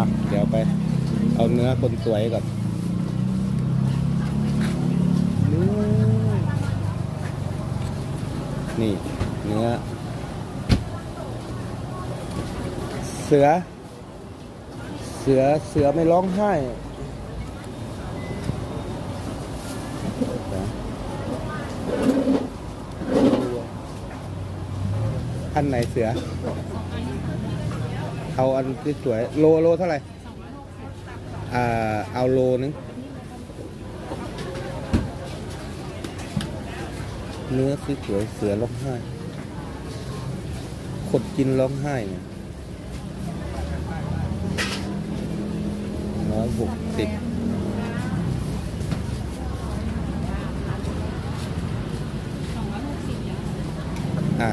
อะเดี๋ยวไป เอาเนื้อคนสวยก่อนเนื้อนี่เนื้อ เสือ เสือเสือไม่ร้องไห้อันไหนเสือ เอาอันที่สวยโลโลเท่าไหร่อ่าเอาโลนึงเนื้อสสวยเสือร้องไห้ขดกินร้องไห้เนี่ยร้อยหกสิบอ่า